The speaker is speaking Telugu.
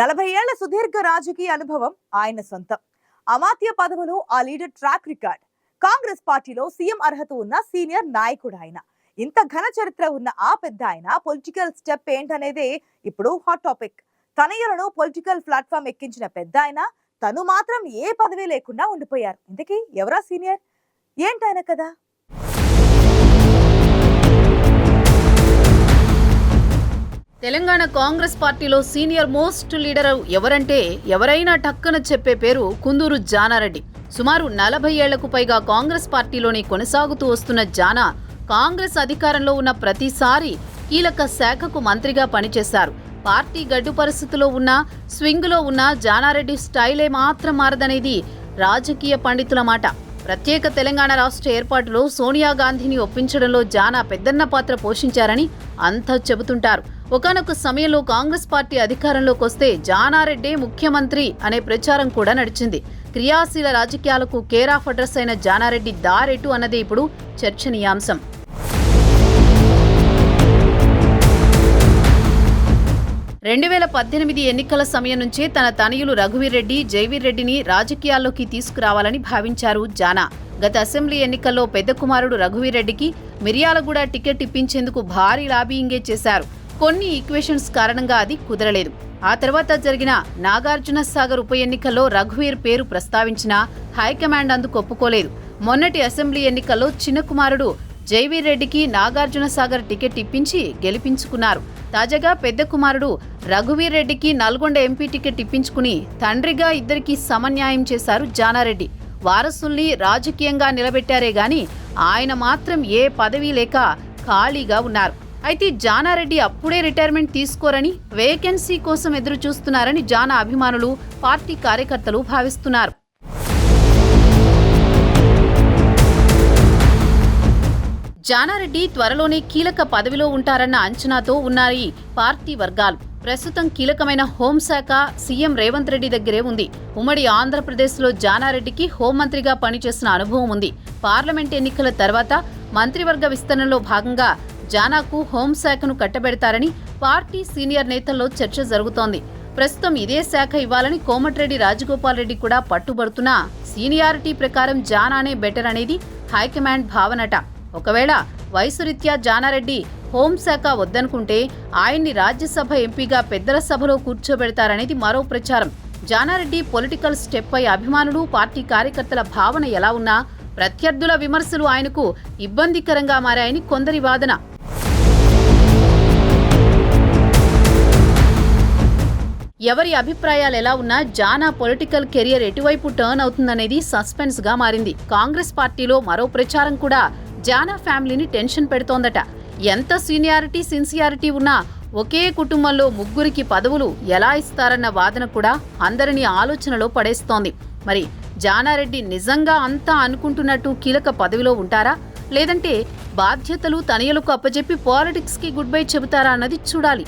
నలభై ఏళ్ళ సుదీర్ఘ రాజకీయ అనుభవం ఆయన సొంతం. అమాత్య పదవులు ఆ లీడర్ ట్రాక్ రికార్డ్. కాంగ్రెస్ పార్టీలో సీఎం అర్హత ఉన్న సీనియర్ నాయకుడు ఆయన ఇంత ఘన చరిత్ర ఉన్న ఆ పెద్ద ఆయన పొలిటికల్ స్టెప్ ఏంటనేదే ఇప్పుడు హాట్ టాపిక్. తనయులను పొలిటికల్ ప్లాట్ఫామ్ ఎక్కించిన పెద్ద ఆయన తను మాత్రం ఏ పదవి లేకుండా ఉండిపోయారు. ఇంతకీ ఎవరా సీనియర్? ఏంటాయన కదా తెలంగాణ కాంగ్రెస్ పార్టీలో సీనియర్ మోస్ట్ లీడర్ ఎవరంటే ఎవరైనా టక్కన చెప్పే పేరు కుందూరు జానారెడ్డి. సుమారు నలభై ఏళ్ళకు పైగా కాంగ్రెస్ పార్టీలోనే కొనసాగుతూ వస్తున్న జానా కాంగ్రెస్ అధికారంలో ఉన్న ప్రతిసారి కీలక శాఖకు మంత్రిగా పనిచేశారు. పార్టీ గడ్డు పరిస్థితిలో ఉన్న స్వింగ్లో ఉన్న జానారెడ్డి స్టైలే మాత్రం మారదనేది రాజకీయ పండితుల మాట. ప్రత్యేక తెలంగాణ రాష్ట్ర ఏర్పాటులో సోనియా గాంధీని ఒప్పించడంలో జానా పెద్దన్న పాత్ర పోషించారని అంతా చెబుతుంటారు. ఒకనొక సమయంలో కాంగ్రెస్ పార్టీ అధికారంలోకి వస్తే జానారెడ్డే ముఖ్యమంత్రి అనే ప్రచారం కూడా నడిచింది. క్రియాశీల రాజకీయాలకు కేర్ ఆఫ్ అడ్రస్ అయిన జానారెడ్డి దారెటు అన్నది ఇప్పుడు చర్చనీయాంశం. రెండు వేల పద్దెనిమిది ఎన్నికల సమయం నుంచే తన తనయులు రఘువీరెడ్డి జైవీర్ రెడ్డిని రాజకీయాల్లోకి తీసుకురావాలని భావించారు జానా. గత అసెంబ్లీ ఎన్నికల్లో పెద్ద కుమారుడు రఘువీరెడ్డికి మిర్యాలగూడ టికెట్ ఇప్పించేందుకు భారీ లాబీయింగే చేశారు. కొన్ని ఈక్వేషన్స్ కారణంగా అది కుదరలేదు. ఆ తర్వాత జరిగిన నాగార్జున సాగర్ ఉప ఎన్నికల్లో రఘువీర్ పేరు ప్రస్తావించినా హైకమాండ్ అందుకు ఒప్పుకోలేదు మొన్నటి అసెంబ్లీ ఎన్నికల్లో చిన్న కుమారుడు జైవీర్ రెడ్డికి నాగార్జున సాగర్ టికెట్ ఇప్పించి గెలిపించుకున్నారు. తాజాగా పెద్ద కుమారుడు రఘువీర్ రెడ్డికి నల్గొండ ఎంపీ టికెట్ ఇప్పించుకుని తండ్రిగా ఇద్దరికి సమన్యాయం చేశారు జానారెడ్డి. వారసుల్ని రాజకీయంగా నిలబెట్టారే గాని ఆయన మాత్రం ఏ పదవి లేక ఖాళీగా ఉన్నారు. అయితే జానారెడ్డి అప్పుడే రిటైర్మెంట్ తీసుకోరని వేకెన్సీ కోసం ఎదురు చూస్తున్నారని జానా అభిమానులు పార్టీ కార్యకర్తలు భావిస్తున్నారు. జానారెడ్డి త్వరలోనే కీలక పదవిలో ఉంటారన్న అంచనాతో ఉన్నాయి పార్టీ వర్గాలు. ప్రస్తుతం కీలకమైన హోంశాఖ సీఎం రేవంత్ రెడ్డి దగ్గరే ఉంది. ఉమ్మడి ఆంధ్రప్రదేశ్లో జానారెడ్డికి హోంమంత్రిగా పనిచేసిన అనుభవం ఉంది. పార్లమెంట్ ఎన్నికల తర్వాత మంత్రివర్గ విస్తరణలో భాగంగా జానాకు హోంశాఖను కట్టబెడతారని పార్టీ సీనియర్ నేతల్లో చర్చ జరుగుతోంది. ప్రస్తుతం ఇదే శాఖ ఇవ్వాలని కోమటిరెడ్డి రాజగోపాల్ రెడ్డి కూడా పట్టుబడుతున్నా సీనియారిటీ ప్రకారం జానానే బెటర్ అనేది హైకమాండ్ భావనట. ఒకవేళ వయసురీత్యా జానారెడ్డి హోంశాఖ వద్దనుకుంటే ఆయన్ని రాజ్యసభ ఎంపీగా పెద్దల సభలో కూర్చోబెడతారనేది మరో ప్రచారం. జానారెడ్డి పొలిటికల్ స్టెప్ పై అభిమానులు పార్టీ కార్యకర్తల భావన ఎలా ఉన్నా ప్రత్యర్థుల విమర్శలు ఆయనకు ఇబ్బందికరంగా మారాయని కొందరి వాదన. ఎవరి అభిప్రాయాలు ఎలా ఉన్నా జానా పొలిటికల్ కెరియర్ ఎటువైపు టర్న్ అవుతుందనేది సస్పెన్స్గా మారింది. కాంగ్రెస్ పార్టీలో మరో ప్రచారం కూడా జానా ఫ్యామిలీని టెన్షన్ పెడుతోందట. ఎంత సీనియారిటీ సిన్సియారిటీ ఉన్నా ఒకే కుటుంబంలో ముగ్గురికి పదవులు ఎలా ఇస్తారన్న వాదన కూడా అందరినీ ఆలోచనలో పడేస్తోంది. మరి జానారెడ్డి నిజంగా అంతా అనుకుంటున్నట్టు కీలక పదవిలో ఉంటారా? లేదంటే బాధ్యతలు తనయులకు అప్పజెప్పి పాలిటిక్స్కి గుడ్ బై చెబుతారా అన్నది చూడాలి.